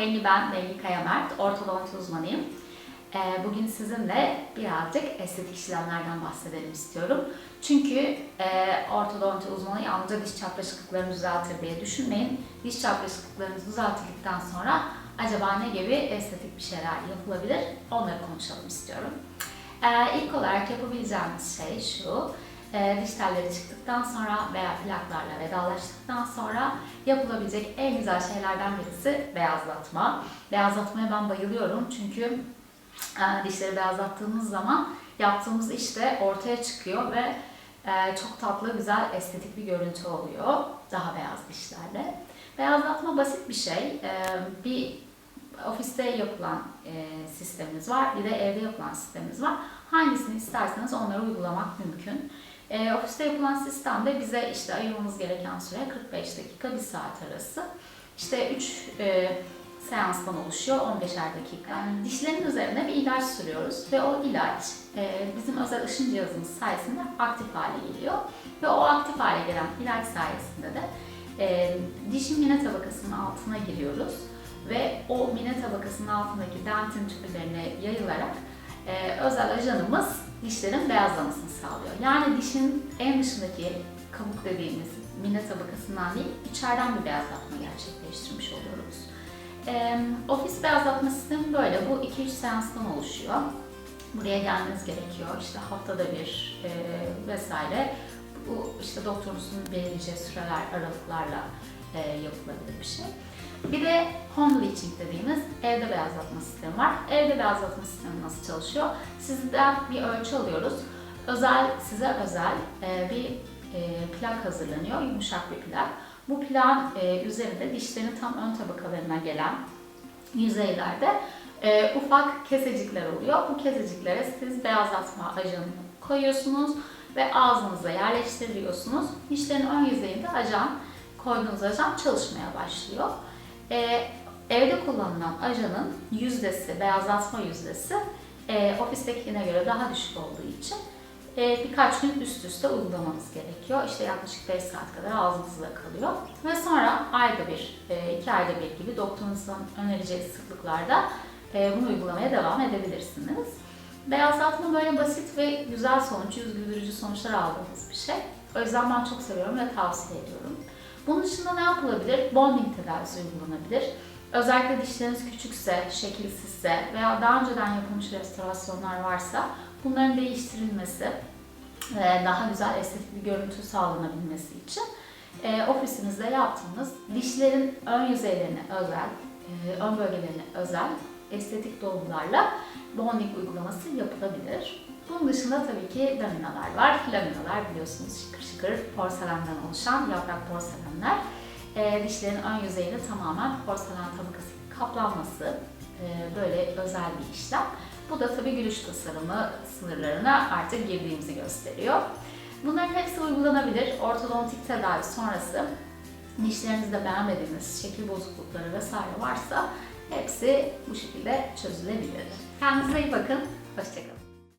Bengi ben, Bengi Kaya Mert. Ortodonti uzmanıyım. Ee, Bugün sizinle birazcık estetik işlemlerden bahsedelim istiyorum. Çünkü e, ortodonti uzmanı yalnızca diş çapraşıklıklarını düzeltir diye düşünmeyin. Diş çapraşıklıklarınız düzeltildikten sonra acaba ne gibi estetik bir şeyler yapılabilir onları konuşalım istiyorum. Ee, ilk olarak yapabileceğimiz şey şu. E, diş telleri çıktıktan sonra veya plaklarla vedalaştıktan sonra yapılabilecek en güzel şeylerden birisi beyazlatma. Beyazlatmaya ben bayılıyorum çünkü e, dişleri beyazlattığımız zaman yaptığımız iş de ortaya çıkıyor ve e, çok tatlı, güzel, estetik bir görüntü oluyor daha beyaz dişlerle. Beyazlatma basit bir şey. E, bir ofiste yapılan e, sistemimiz var, bir de evde yapılan sistemimiz var. Hangisini isterseniz onları uygulamak mümkün. E, ofiste yapılan sistemde bize işte ayırmamız gereken süre 45 dakika, 1 saat arası. İşte 3 e, seanstan oluşuyor 15'er dakika. Dişlerin üzerine bir ilaç sürüyoruz ve o ilaç e, bizim özel ışın cihazımız sayesinde aktif hale geliyor. Ve o aktif hale gelen ilaç sayesinde de e, dişin mine tabakasının altına giriyoruz ve o mine tabakasının altındaki dentin tüplerine yayılarak e, özel ajanımız dişlerin beyazlamasını sağlıyor. Yani dişin en dışındaki kabuk dediğimiz mine tabakasından değil, içeriden bir beyazlatma gerçekleştirmiş oluyoruz. E, ofis beyazlatma sistemi böyle. Bu 2-3 seanstan oluşuyor. Buraya gelmeniz gerekiyor. İşte haftada bir e, vesaire. Bu işte doktorunuzun belirleyeceği süreler, aralıklarla e, yapılabilir bir şey. Bir de home bleaching dediğimiz evde beyazlatma sistemi var. Evde beyazlatma sistemi nasıl çalışıyor? Sizden bir ölçü alıyoruz. Özel, size özel e, bir e, plak hazırlanıyor, yumuşak bir plak. Bu plağın e, üzerinde dişlerin tam ön tabakalarına gelen yüzeylerde ufak kesecikler oluyor. Bu keseciklere siz beyazlatma ajanını koyuyorsunuz ve ağzınıza yerleştiriyorsunuz. Dişlerin ön yüzeyinde ajan, koyduğunuz ajan çalışmaya başlıyor. E, evde kullanılan ajanın yüzdesi, beyazlatma yüzdesi e, ofistekine göre daha düşük olduğu için e, birkaç gün üst üste uygulamanız gerekiyor. İşte yaklaşık 5 saat kadar ağzınızda kalıyor. Ve sonra ayda bir, e, iki ayda bir gibi doktorunuzun önereceği sıklıklarda e, bunu uygulamaya devam edebilirsiniz. Beyazlatma böyle basit ve güzel sonuç, yüz güldürücü sonuçlar aldığımız bir şey. O yüzden ben çok seviyorum ve tavsiye ediyorum. Bunun dışında ne yapılabilir? Bonding tedavisi uygulanabilir. Özellikle dişleriniz küçükse, şekilsizse veya daha önceden yapılmış restorasyonlar varsa bunların değiştirilmesi daha güzel estetik bir görüntü sağlanabilmesi için e, ofisinizde yaptığınız dişlerin ön yüzeylerine özel, e, ön bölgelerine özel estetik dolgularla bonding uygulaması yapılabilir. Bunun dışında tabii ki laminalar var. Laminalar biliyorsunuz şıkır şıkır porselenden oluşan yaprak porselenler. E, dişlerin ön yüzeyini tamamen porselen tabakası kaplanması e, böyle özel bir işlem. Bu da tabii gülüş tasarımı sınırlarına artık girdiğimizi gösteriyor. Bunların hepsi uygulanabilir. Ortodontik tedavi sonrası dişlerinizde beğenmediğiniz şekil bozuklukları vesaire varsa hepsi bu şekilde çözülebilir. Kendinize iyi bakın. Hoşçakalın.